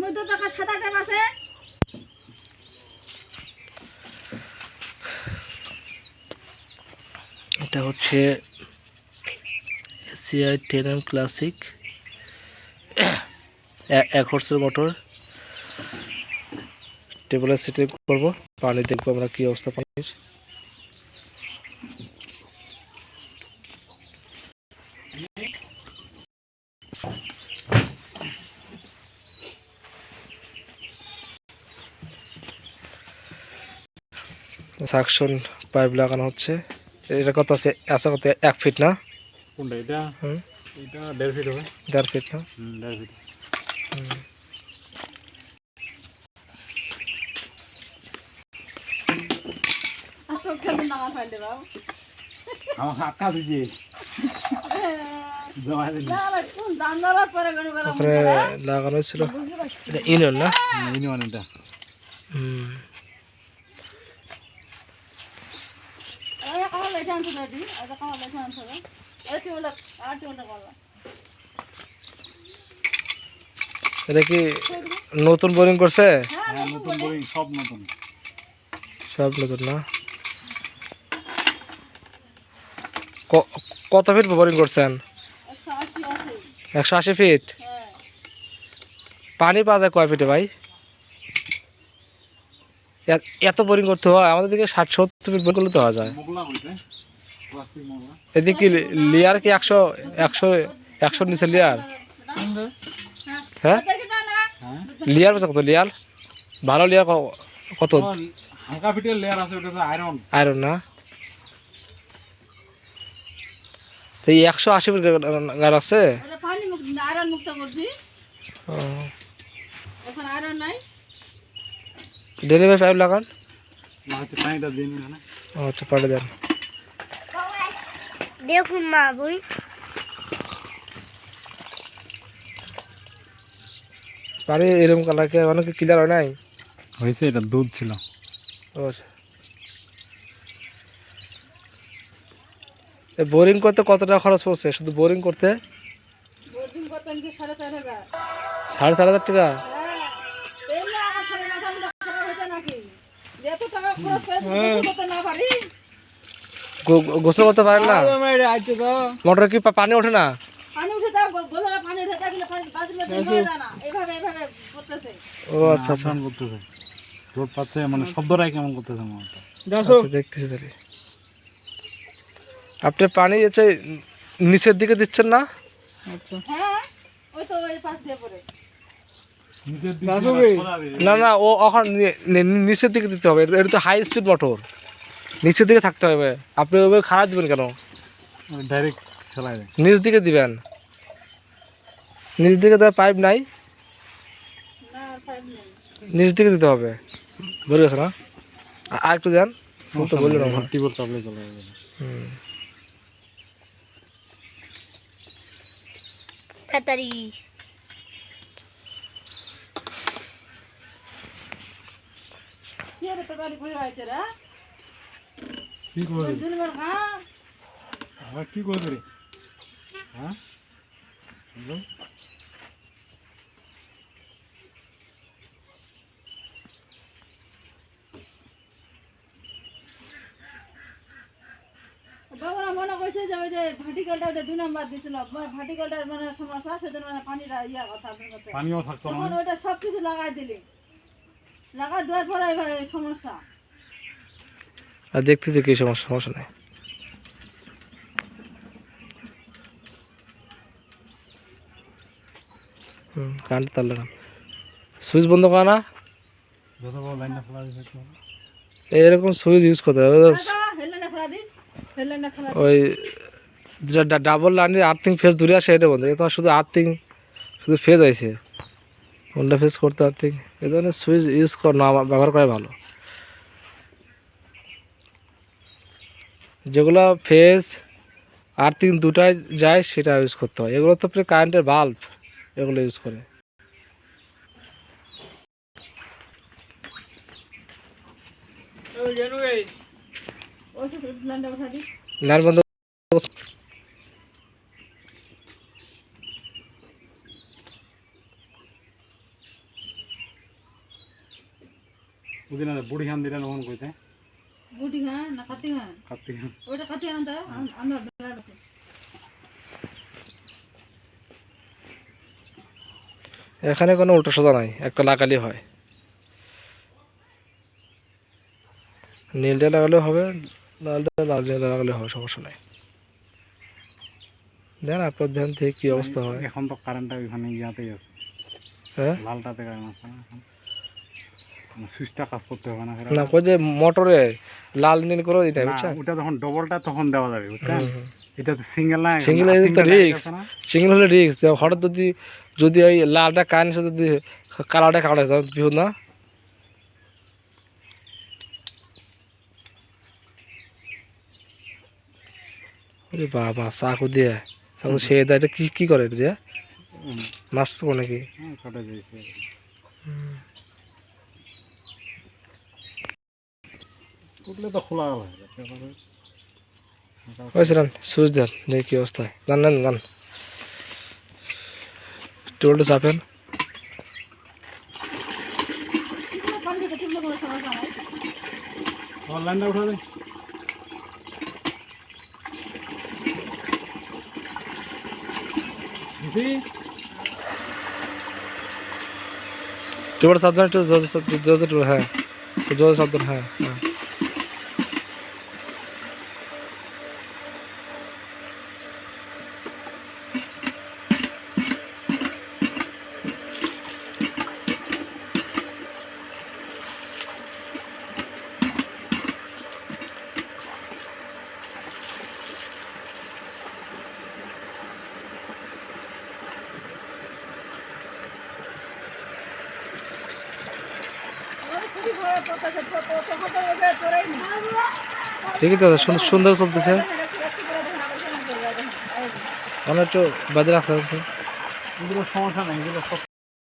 মধ্যে টাকা আট আছে। এটা হচ্ছে এসিআই টেন এম ক্লাসিক এক হর্সের মোটর টেবলে সেটিং করব, পানি দেখব আমরা কী অবস্থা পানির। সাকশন পাইপ লাগানো হচ্ছে। এটা কত আছে? আছে কত? এক ফিট না? কোনটা? এটা? হুম। এটা দেড় ফিট হবে। দেড় ফিট না? দেড় ফিট আমার লাগানো ছিল এটা ইউনিয়ন না? ইনি মানে এটা। হুম। দাদি এটা? কি বলে আর কি বলে বলো? এটা কি নতুন বোরিং করছে? হ্যাঁ নতুন বই সব নতুন। সব নতুন না? কত ফিট বোরিং করছেন? একশো আশি ফিট? হ্যাঁ। পানি পাওয়া যায় কয় ফিটে ভাই? এত বোরিং করতে হয়। আমাদের দিকে ষাট সত্তর ফিট বোরিং করলে তো হওয়া যায়। মোগলা হইছে প্লাস্টিক মোগলা। এদিকে কি লেয়ার কি একশো একশো একশোর নিচে লেয়ার হ্যাঁ? হ্যাঁ? লেয়ার কত? লেয়ার ভালো লেয়ার কত? হালকা ফিটের লেয়ার আছে ওটা আয়রন আয়রন না? তো এই একশো আশি ফিট গাড় আছে ওটা পানি মুক্ত আয়রন মুক্ত করছি ও, এখন আয়রন নাই। ডেলিভারি পাইপ লাগান। ও আচ্ছা পাঠিয়ে দেন। দেখুন মা বই। পানি এরকম কালারকে অনেকে ক্লিয়ার হয় নাই? হয়েছে এটা দুধ ছিল। ও আচ্ছা। বোরিং করতে কত টাকা খরচ পড়ছে? শুধু বোরিং করতে? সাড়ে চার হাজার টাকা? এত টাকা খরচ করে গোসল করতে না পারি? গো- গো- গোসল করতে পারেন না মোটরে কি পানি ওঠে না? পানি উঠে যাও বলো পানি উঠে যাও কিন্তু পানি বাথরুমে হয়ে যায় না এইভাবে এইভাবে করতেছে। ও আচ্ছা আচ্ছা। করতেছে। পাচ্ছে মানে শব্দটাই কেমন করতেছে আচ্ছা দেখতেছি তাহলে। আপনি পানি হচ্ছে নিচের দিকে দিচ্ছেন না? হ্যাঁ ওই তো ওই পাশ দিয়ে পড়ে। না না ও এখন নিচের দিকে দিতে হবে। এটা তো হাই স্পিড মোটর নিচের দিকে থাকতে হবে। আপনি ওইভাবে খারাপ দিবেন কেন? ডাইরেক্ট খেলায় নিচ দিকে দিবেন। নিচ দিকে দেওয়ার পাইপ নাই? না আর পাইপ নেই। নিচ দিকে দিতে হবে। বুঝে গেছে না? আর একটু দেন। তো বললেন আমার। চাপলে চলে যাবে। তাড়াতাড়ি কি রে তোর বাড়ি ঘুরে আইছে রে। কি করে দিনবার হ্যাঁ? আবার কি করে রে? হ্যাঁ? বাবারা মনে করছে যে ওই যে ভার্টিক্যালটা ওটা দুই নাম্বার দিছিল ভার্টিক্যালটার মানে সমস্যা সেজন্য মানে পানিটা ইয়া কথা পানিও থাকতো ওটা সব কিছু লাগাই দিলি। লাগাই দেওয়ার পরে এবার সমস্যা। আর দেখতেছি কি সমস্যা সমস্যা নেই। হুম কারেন্ট তার লাগান। সুইচ বন্ধ করা না। এরকম সুইচ ইউজ করতে হবে। ওই যেটা ডাবল লাইনের আর্থিং ফেস দূরে আসে এটা বন্ধ। এটা শুধু আর্থিং শুধু ফেজ আইছে। কোনটা ফেস করতে আর্থিং এই ধরনের সুইচ ইউজ কর না ব্যবহার করে ভালো। যেগুলো ফেস আর্থিং দুটাই যায় সেটা ইউজ করতে হয়। এগুলো তো আপনি কারেন্টের বাল্ব এগুলো ইউজ করে। লাইন বন্ধ বুঝলি না বুড়ি দিলেন ওখান কইতে। বুটি খান না কাতি খান ওইটা কাতি আনতে আমরা এখানে কোনো উল্টো সোজা নাই একটা লাগালি হয়। নীলটা লাগালেও হবে লালটা লাল লাগালে হবে সমস্যা নাই। দেন আপনার ধ্যান থেকে কি অবস্থা হয়। এখন তো কারেন্টটা ওইখানে ইয়াতেই আছে। হ্যাঁ? লালটাতে কারেন্ট আছে এখন? সুইচটা কাজ করতে হবে না না কই যে মোটরে লাল নীল করে দিতে বুঝছেন? ওটা যখন ডবলটা তখন দেওয়া যাবে বুঝছেন? হুম, হুম। এটা তো সিঙ্গেল না Single তো risk। সিঙ্গেল হলে রিক্স হঠাৎ যদি যদি ওই লালটা যদি কাটা না? ওরে বাবা চাকু দিয়ে। চাকু সে দেয় এটা কি কি করে এটা দিয়ে? মাছ নাকি? কাটা যাইছে টুকলে তো খোলা হয় একেবারে। ওইছিলেন সুইচ দেন দেখি কি অবস্থা হয়। জান নেন জান টোলটা চাপেন। পানি থেকে তুললে কোনো সমস্যা নাই আমার লাইনটা উঠা দে। দিছি? টোলটা চাপ দেন একটু জোরে চাপ জোরে জোরে হ্যাঁ। জোরে চাপ দেন হ্যাঁ হ্যাঁ ওই খুবই ভয় করতেছে, তো- তো- তখন তো ওদের তোরাই না। ঠিকই তো সুন্দর সুন্দর চলতেছে আমরা একটু করে দেখেন, আবার কেমন করে দেখেন। এই যে। একটু বাজে রাখতে হবে। এগুলো সমস্যা নাই